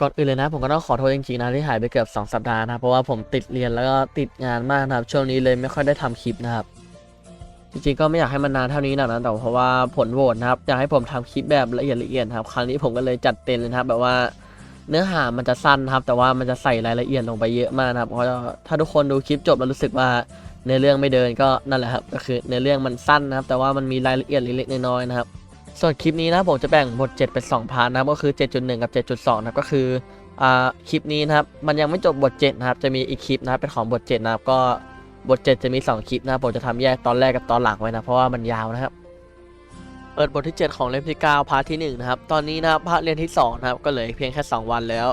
ก่อนอื่นเลยนะผมก็ต้องขอโทษจริงๆนะที่หายไปเกือบ 2 สัปดาห์นะครับเพราะว่าผมติดเรียนแล้วก็ติดงานมากนะครับ ช่วงนี้เลยไม่ค่อยได้ทำคลิปนะครับ จริงๆก็ไม่อยากให้มันนานเท่านี้หรอกนะแต่เพราะว่าผลโหวตนะครับอยากให้ผมทำคลิปแบบละเอียดละเอียดครับครั้งนี้ผมก็เลยจัดเต็มเลยนะครับ แบบว่าเนื้อหามันจะสั้นนะครับ แต่ว่ามันจะใส่รายละเอียดลงไปเยอะมากนะครับเพราะถ้าทุกคนดูคลิปจบแล้วรู้สึกว่าเนื้อเรื่องไม่เดินก็นั่นแหละครับก็คือเนื้อเรื่องมันสั้นนะครับ แต่ว่ามันมีรายละเอียดเล็กๆน้อยๆนะครับ ส่วนคลิปนี้นะผมจะแบ่งบท 7 เป็น2พาร์ทนะครับก็คือ 7.1 กับ 7.2 นะครับก็คืออ่าคลิปนี้นะครับมันยังไม่จบบท7นะครับจะมีอีกคลิปนะครับเป็นของบท7นะครับก็บท 7 จะมี 2 คลิปนะครับผมจะทำแยกตอนแรกกับตอนหลังไว้นะเพราะว่ามันยาวนะครับเปิดบทที่ 7 ของเล่มที่ 9 พาร์ทที่1นะครับตอนนี้นะครับภาคเรียนที่2นะครับก็เหลือเพียงแค่ 2 วันแล้ว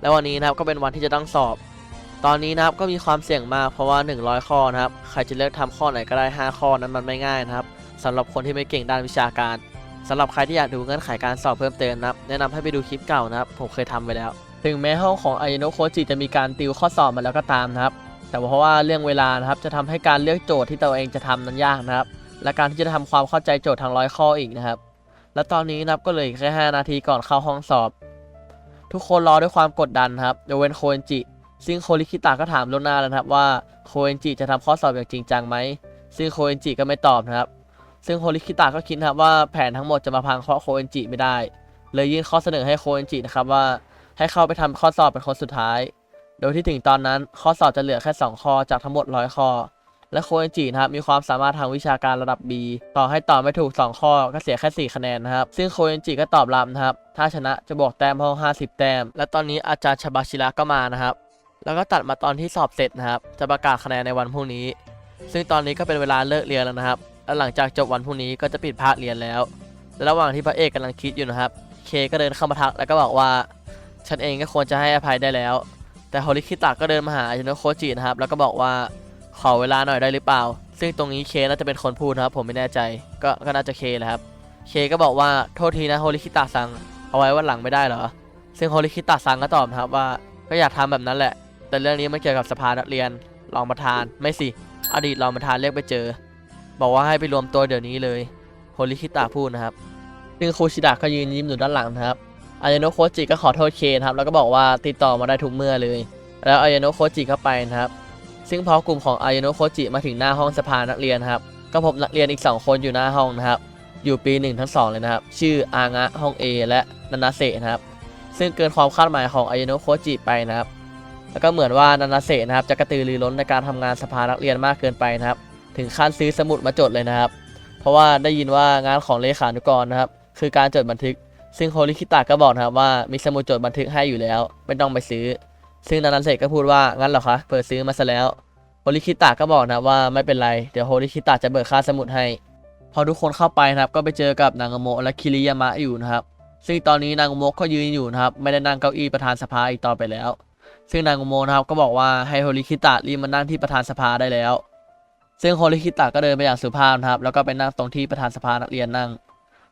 และวันนี้นะครับก็เป็นวันที่จะต้องสอบ ตอนนี้นะครับก็มีความเสี่ยงมากเพราะว่า 100 ข้อนะครับใครจะเลือกทำข้อไหนก็ได้ 5 ข้อนั้นมันไม่ง่ายนะครับสำหรับคนที่ไม่เก่งด้านวิชาการ สำหรับใครที่อยากดูเงื่อนไขการสอบเพิ่มเติมนะครับแนะนำให้ไปดูคลิปเก่านะครับผมเคยทำไว้แล้ว ถึงแม้ห้องของไอโนโคจิจะมีการติวข้อสอบมาแล้วก็ตามนะครับ แต่เพราะว่าเรื่องเวลานะครับจะทำให้การเลือกโจทย์ที่ตัวเองจะทำนั้นยากนะครับ และการที่จะทำความเข้าใจโจทย์ทางร้อยข้ออีกนะครับ และตอนนี้นะครับก็เหลยแค่5นาทีก่อนเข้าห้องสอบ ทุกคนรอด้วยความกดดันครับยกเว้นโคเอนจิ ซึ่งโคริคิตะก็ถามล่วงหน้าแล้วครับว่าโคเอนจิจะทำข้อสอบอย่างจริงจังไหมซึ่งโคเอนจิก็ไม่ตอบนะครับ ซึ่งโคริคิตะก็คิดนะครับว่าแผนทั้งหมดจะมาพังเพราะโคเอนจิไม่ได้ เลยยื่นข้อเสนอให้โคเอนจินะครับว่าให้เข้าไปทำข้อสอบเป็นคนสุดท้าย โดยที่ถึงตอนนั้นข้อสอบจะเหลือแค่ 2 ข้อจากทั้งหมด 100 ข้อ และโคเอนจินะครับมีความสามารถทางวิชาการระดับ B ต่อให้ตอบไม่ถูก 2 ข้อก็เสียแค่ 4 คะแนนนะครับ ซึ่งโคเอนจิก็ตอบรับนะครับ ถ้าชนะจะบวกแต้มห้อง50 แต้ม และตอนนี้อาจารย์ชบาชิระก็มานะครับ แล้วก็ตัดมาตอนที่สอบเสร็จนะครับ จะประกาศคะแนนในวันพรุ่งนี้ ซึ่งตอนนี้ก็เป็นเวลาเลิกเรียนแล้วนะครับ และหลังจากจบวันพรุ่งนี้ก็จะปิดภาคเรียนแล้วและระหว่างที่พระเอกกำลังคิดอยู่นะครับ เคก็เดินเข้ามาทักแล้วก็บอกว่า ฉันเองก็ควรจะให้อภัยได้แล้ว แต่โฮริคิตะก็เดินมาหาอายุโนโคจินะครับ แล้วก็บอกว่าขอเวลาหน่อยได้หรือเปล่า ซึ่งตรงนี้เคน่าจะเป็นคนพูดนะครับ ผมไม่แน่ใจ ก็ก็น่าจะเคแหละครับ เคก็บอกว่าโทษทีนะโฮริคิตะซัง เอาไว้วันหลังไม่ได้เหรอ ซึ่งโฮริคิตะซังก็ตอบนะครับว่าก็อยากทำแบบนั้นแหละ แต่เรื่องนี้มันเกี่ยวกับสภานักเรียนรองประธาน ไม่สิ อดีตรองประธานเรียกไปเจอ บอกว่าให้ไปรวมตัวเดี๋ยวนี้เลยโฮริคิตะพูดนะครับ ซึ่งคูชิดะก็ยืนยิ้มอยู่ด้านหลังนะครับอายาโนะโคจิก็ขอโทษเคนครับแล้วก็บอกว่าติดต่อมาได้ทุกเมื่อเลย แล้วอายาโนะโคจิก็ไปนะครับ ซึ่งพอกลุ่มของอายาโนะโคจิมาถึงหน้าห้องสภานักเรียนครับ ก็พบนักเรียนอีก 2 คนอยู่หน้าห้องนะครับ อยู่ปี1ทั้ง2เลยนะครับ ชื่ออางะห้อง A และนานาเซะนะครับ ซึ่งเกินความคาดหมายของอายาโนะโคจิไปนะครับ แล้วก็เหมือนว่านานาเซะนะครับจะกระตือรือร้นในการทำงานสภานักเรียนมากเกินไปนะครับ ถึงขั้นซื้อสมุดมาจดเลยนะครับ เพราะว่าได้ยินว่างานของเลขานุกรนะครับ คือการจดบันทึก ซึ่งโฮริคิตะก็บอกนะครับว่ามีสมุดจดบันทึกให้อยู่แล้ว ไม่ต้องไปซื้อ ซึ่งนานันเซก็พูดว่างั้นเหรอคะเปิดซื้อมาซะแล้วโฮริคิตะก็บอกนะว่าไม่เป็นไรเดี๋ยวโฮริคิตะจะเบิกค่าสมุดให้ พอทุกคนเข้าไปนะครับ ก็ไปเจอกับนางโมะและคิริยามะอยู่นะครับ ซึ่งตอนนี้นางโมะก็ยืนอยู่นะครับไม่ได้นั่งเก้าอี้ประธานสภาอีกต่อไปแล้วซึ่งนางโมะนะครับก็บอกว่าให้โฮริคิตะรีบมานั่งที่ประธานสภาได้แล้ว ซึ่งโฮริคิตะก็เดินไปอย่างสุภาพนะครับ แล้วก็ไปนั่งตรงที่ประธานสภานักเรียนนั่ง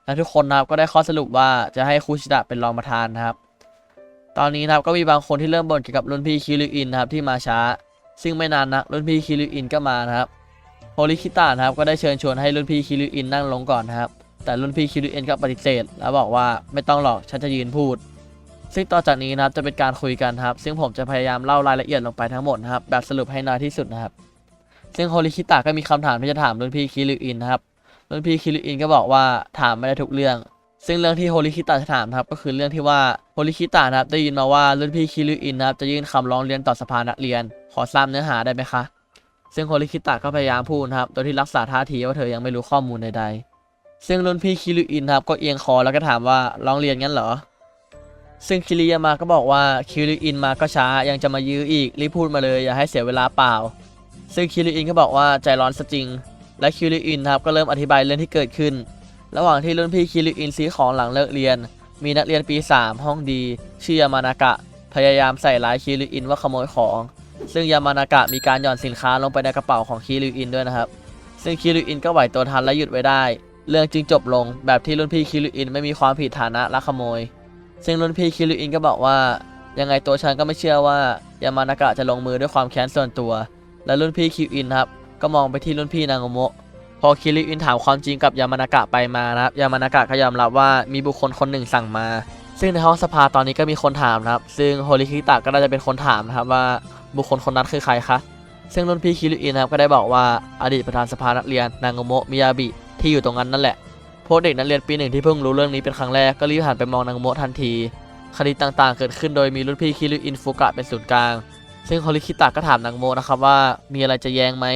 และทุกคนนะครับก็ได้ข้อสรุปว่าจะให้คูชิดะเป็นรองประธานนะครับ ตอนนี้นะครับก็มีบางคนที่เริ่มบ่นเกี่ยวกับรุ่นพี่คิริอินนะครับที่มาช้า ซึ่งไม่นานนักรุ่นพี่คิริอินก็มานะครับ โฮริคิตะนะครับก็ได้เชิญชวนให้รุ่นพี่คิริอินนั่งลงก่อนนะครับ แต่รุ่นพี่คิริอินก็ปฏิเสธ แล้วบอกว่าไม่ต้องหรอกฉันจะยืนพูด ซึ่งต่อจากนี้นะครับจะเป็นการคุยกันครับ ซึ่งผมจะพยายามเล่ารายละเอียดลงไปทั้งหมดนะครับแบบสรุปให้น้อยที่สุดนะครับ ซึ่งโฮริคิตะก็มีคำถามที่จะถามรุ่นพี่คิริอินนะครับรุ่นพี่คิริอินก็บอกว่าถามไม่ได้ทุกเรื่อง ซึ่งเรื่องที่โฮริคิตะจะถามครับก็คือเรื่องที่ว่าโฮริคิตะนะครับได้ยินมาว่ารุ่นพี่คิริอินนะครับจะยื่นคำร้องเรียนต่อสภานักเรียน ขอทราบเนื้อหาได้ไหมคะ ซึ่งโฮริคิตะก็พยายามพูดนะครับโดยที่รักษาท่าทีว่าเธอยังไม่รู้ข้อมูลใดๆ ซึ่งรุ่นพี่คิริอินครับก็เอียงคอแล้วก็ถามว่าร้องเรียนงั้นเหรอซึ่งคิริยามาก็บอกว่าคิริอินมาก็ช้ายังจะมายื้ออีกรีบพูดมาเลยอย่าให้เสียเวลาเปล่า ซึ่งคิริอินก็บอกว่าใจร้อนซะจริง และคิริอินครับก็เริ่มอธิบายเรื่องที่เกิดขึ้น ระหว่างที่รุ่นพี่คิริอินซื้อของหลังเลิกเรียน มีนักเรียนปี 3 ห้องดี ชื่อยามานากะ พยายามใส่ร้ายคิริอินว่าขโมยของ ซึ่งยามานากะมีการหย่อนสินค้าลงไปในกระเป๋าของคิริอินด้วยนะครับ ซึ่งคิริอินก็ไหวตัวทันและหยุดไว้ได้ เรื่องจึงจบลงแบบที่รุ่นพี่คิริอินไม่มีความผิดฐานะลักขโมย ซึ่งรุ่นพี่คิริอินก็บอกว่ายังไงตัวฉันก็ไม่เชื่อว่ายามานากะจะลงมือด้วยความแค้นส่วนตัว และรุ่นพี่คิวอินครับก็มองไปที่รุ่นพี่นางโมะพอคิริอินถามความจริงกับยามานากะไปมานะครับยามานากะก็ยอมรับว่ามีบุคคลคนหนึ่งสั่งมา ซึ่งในห้องสภาตอนนี้ก็มีคนถามนะครับ ซึ่งโฮริคิตะก็น่าจะเป็นคนถามนะครับว่าบุคคลคนนั้นคือใครคะซึ่งรุ่นพี่คิริอินนะครับก็ได้บอกว่าอดีตประธานสภานักเรียนนางโมะมิยาบิที่อยู่ตรงนั้นนั่นแหละพวกเด็กนักเรียนปีหนึ่งที่เพิ่งรู้เรื่องนี้เป็นครั้งแรกก็รีบหันไปมองนางโมะทันทีคดีต่างๆ เกิดขึ้นโดยมีรุ่นพี่คิริอินฟุกะเป็นศูนย์กลาง ซึ่งโฮริคิตะก็ถามนางโมนะครับว่ามีอะไรจะแย้งไหม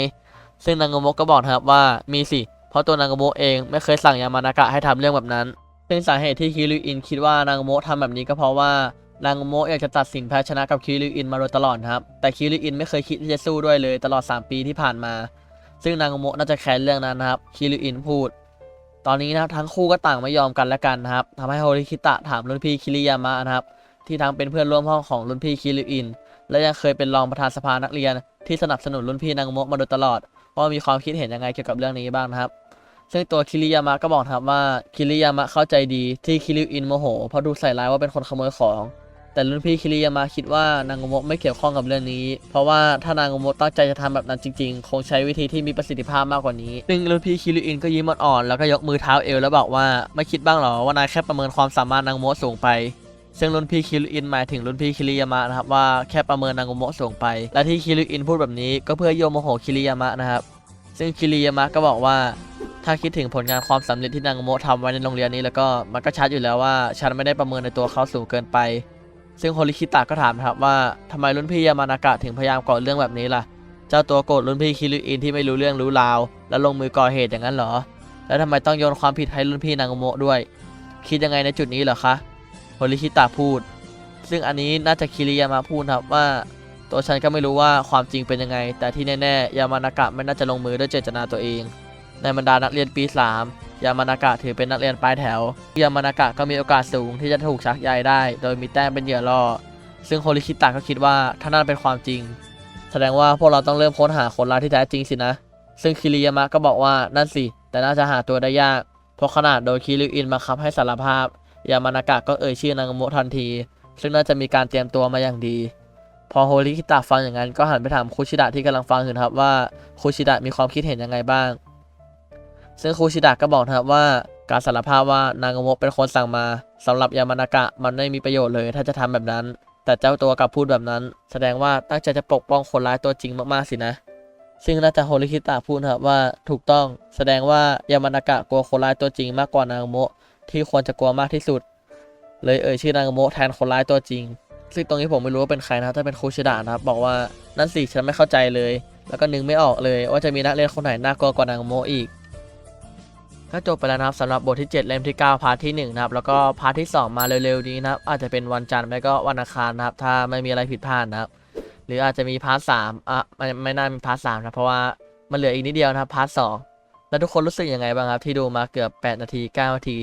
ซึ่งนางโมก็บอกนะครับว่ามีสิ เพราะตัวนางโมเองไม่เคยสั่งยามานากะให้ทำเรื่องแบบนั้น ซึ่งสาเหตุที่คิริอินคิดว่านางโมะทำแบบนี้ก็เพราะว่านางโมอยากจะตัดสินแพ้ชนะกับคิริอินมาโดยตลอดครับ แต่คิริอินไม่เคยคิดที่จะสู้ด้วยเลยตลอด 3 ปีที่ผ่านมา ซึ่งนางโมน่าจะแค้นเรื่องนั้นนะครับคิริอินพูด ตอนนี้นะครับทั้งคู่ก็ต่างไม่ยอมกันและกันนะครับทำให้โฮริคิตะถามรุ่นพี่คิริยามะนะครับที่ทั้งเป็นเพื่อนร่วมห้องของรุ่นพี่คิริอิน และยังเคยเป็นรองประธานสภานักเรียน ที่สนับสนุนรุ่นพี่นางโมะมาโดยตลอดว่ามีความคิดเห็นยังไงเกี่ยวกับเรื่องนี้บ้างนะครับ ซึ่งตัวคิริยามะก็บอกครับว่าคิริยามะเข้าใจดีที่คิริอินโมโหเพราะดูใส่ร้ายว่าเป็นคนขโมยของ แต่รุ่นพี่คิริยามะคิดว่านางโมะไม่เกี่ยวข้องกับเรื่องนี้ เพราะว่าถ้านางโมะตั้งใจจะทำแบบนั้นจริงๆ คงใช้วิธีที่มีประสิทธิภาพมากกว่านี้ ซึ่งรุ่นพี่คิริอินก็ยิ้มอ่อนๆแล้วก็ยกมือเท้าเอวแล้วบอกว่าไม่คิดบ้างหรอว่านายแค่ประเมินความสามารถนางโมะสูงไป ซึ่งรุ่นพี่คิริอินหมายถึงรุ่นพี่คิริยามะนะครับว่าแค่ประเมินนางโมะสูงไป และที่คิริอินพูดแบบนี้ก็เพื่อโยมโมโหคิริยามะนะครับซึ่งคิริยามะก็บอกว่าถ้าคิดถึงผลงานความสำเร็จที่นางโมะทำไว้ในโรงเรียนนี้แล้วก็มันก็ชัดอยู่แล้วว่าฉันไม่ได้ประเมินในตัวเขาสูงเกินไป ซึ่งโฮริคิตะก็ถามครับว่าทำไมรุ่นพี่ยามานากะถึงพยายามก่อเรื่องแบบนี้ล่ะ เจ้าตัวโกรธรุ่นพี่คิริอินที่ไม่รู้เรื่องรู้ราว แล้วลงมือก่อเหตุอย่างนั้นเหรอ แล้วทำไมต้องโยนความผิดให้รุ่นพี่นางโมะด้วย คิดยังไงในจุดนี้เหรอคะ ฮริคิตะพูด ซึ่งอันนี้น่าจะคิริยามะพูดครับว่า ตัวฉันก็ไม่รู้ว่าความจริงเป็นยังไง แต่ที่แน่ๆ ยามานากะไม่น่าจะลงมือด้วยเจตนาตัวเอง ในบรรดานักเรียนปี 3 ยามานากะถือเป็นนักเรียนปลายแถว ยามานากะก็มีโอกาสสูงที่จะถูกชักใยได้ โดยมีแต้มเป็นเหยื่อล่อ ซึ่งโฮริคิตะก็คิดว่าถ้านั่นเป็นความจริง แสดงว่าพวกเราต้องเริ่มค้นหาคนร้ายที่แท้จริงสินะ ซึ่งคิริยามะก็บอกว่านั่นสิ แต่น่าจะหาตัวได้ยาก เพราะขนาดโดยคิริอินบังคับให้สารภาพ ยามานากะก็เอ่ยชื่อนางโมทันที ซึ่งน่าจะมีการเตรียมตัวมาอย่างดี พอโฮริคิตะฟังอย่างนั้นก็หันไปถามคุชิดะที่กำลังฟังอยู่ครับว่าคุชิดะมีความคิดเห็นยังไงบ้าง ซึ่งคุชิดะก็บอกครับว่าการสารภาพว่านางโมเป็นคนสั่งมาสำหรับยามานากะมันไม่มีประโยชน์เลยถ้าจะทำแบบนั้น แต่เจ้าตัวกลับพูดแบบนั้น แสดงว่าตั้งใจจะปกป้องคนร้ายตัวจริงมากๆสินะ ซึ่งน่าจะโฮริคิตะพูดครับว่าถูกต้อง แสดงว่ายามานากะกลัวคนร้ายตัวจริงมากกว่านางโม ที่ควรจะกลัวมากที่สุด เลยเอ่ยชื่อนางโมแทนคนร้ายตัวจริง ซึ่งตรงนี้ผมไม่รู้ว่าเป็นใครนะครับถ้าเป็นคุชิดะนะครับ บอกว่านั่นสิฉันไม่เข้าใจเลย แล้วก็นึกไม่ออกเลย ว่าจะมีนักเรียนคนไหนน่ากลัวกว่านางโมอีกก็จบไปแล้วนะครับสำหรับบทที่ 7 เล่มที่ 9 พาร์ทที่1นะครับแล้วก็พาร์ทที่ 2 มาเร็วๆนี้นะครับอาจจะเป็นวันจันทร์ไม่ก็วันอังคารนะครับ ถ้าไม่มีอะไรผิดพลาดนะครับหรืออาจจะมีพาร์ทสามอะไม่ไม่น่ามีพาร์ทสามนะเพราะว่ามันเหลืออีกนิดเดียวนะครับพาร์ทสองแล้วทุกคนรู้สึกยังไงบ้างครับที่ดูมาเกือบ 8 นาที 9 นาที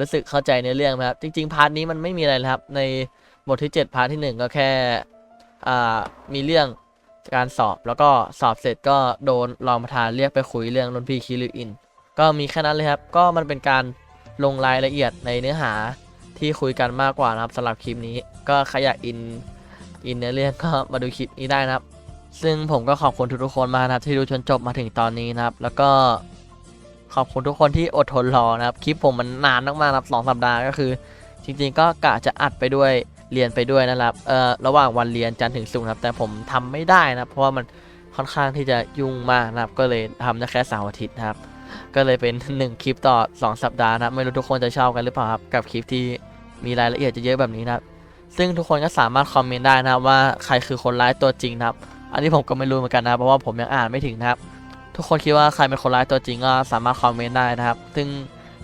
รู้สึกเข้าใจในเรื่องไหมครับ จริง ๆ พาร์ทนี้มันไม่มีอะไรครับ ในบทที่ 7 พาร์ทที่ 1 ก็แค่อ่ามีเรื่องการสอบแล้วก็สอบเสร็จก็โดนรองประธานเรียกไปคุยเรื่องรุ่นพี่คิริอิน ก็มีแค่นั้นเลยครับ ก็มันเป็นการลงรายละเอียดในเนื้อหาที่คุยกันมากกว่านะครับสำหรับคลิปนี้ ก็ใครอยากอินอินเนื้อเรื่องก็มาดูคลิปนี้ได้นะครับ ซึ่งผมก็ขอบคุณทุกๆคนมากนะครับที่ดูจนจบมาถึงตอนนี้นะครับ แล้วก็ ขอบคุณทุกคนที่อดทนรอนะครับ คลิปผมมันนานมากๆนะครับสองสัปดาห์ก็คือ จริง ๆ ก็กะจะอัดไปด้วยเรียนไปด้วยนะครับ เอ่อ ระหว่างวันเรียนจันทร์ถึงศุกร์นครับ แต่ผมทำไม่ได้นะครับเพราะว่ามันค่อนข้างที่จะยุ่งมากนะครับ ก็เลยทำได้แค่เสาร์อาทิตย์นะครับ ก็เลยเป็น 1 คลิปต่อ 2 สัปดาห์นะครับไม่รู้ทุกคนจะชอบกันหรือเปล่าครับ กับคลิปที่มีรายละเอียดจะเยอะแบบนี้นะครับ ซึ่งทุกคนก็สามารถคอมเมนต์ได้นะครับว่าใครคือคนร้ายตัวจริงนะครับ อันนี้ผมก็ไม่รู้เหมือนกันนะครับเพราะว่าผมยังอ่านไม่ถึงนะครับ ทุกคนคิดว่าใครเป็นคนร้ายตัวจริงก็สามารถคอมเมนต์ได้นะครับ ซึ่ง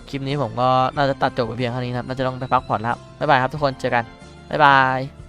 คลิปนี้ผมก็น่าจะตัดจบไปเพียงเท่านี้นะครับ น่าจะต้องไปพักผ่อนแล้ว บ๊ายบายครับทุกคน เจอกัน บ๊ายบาย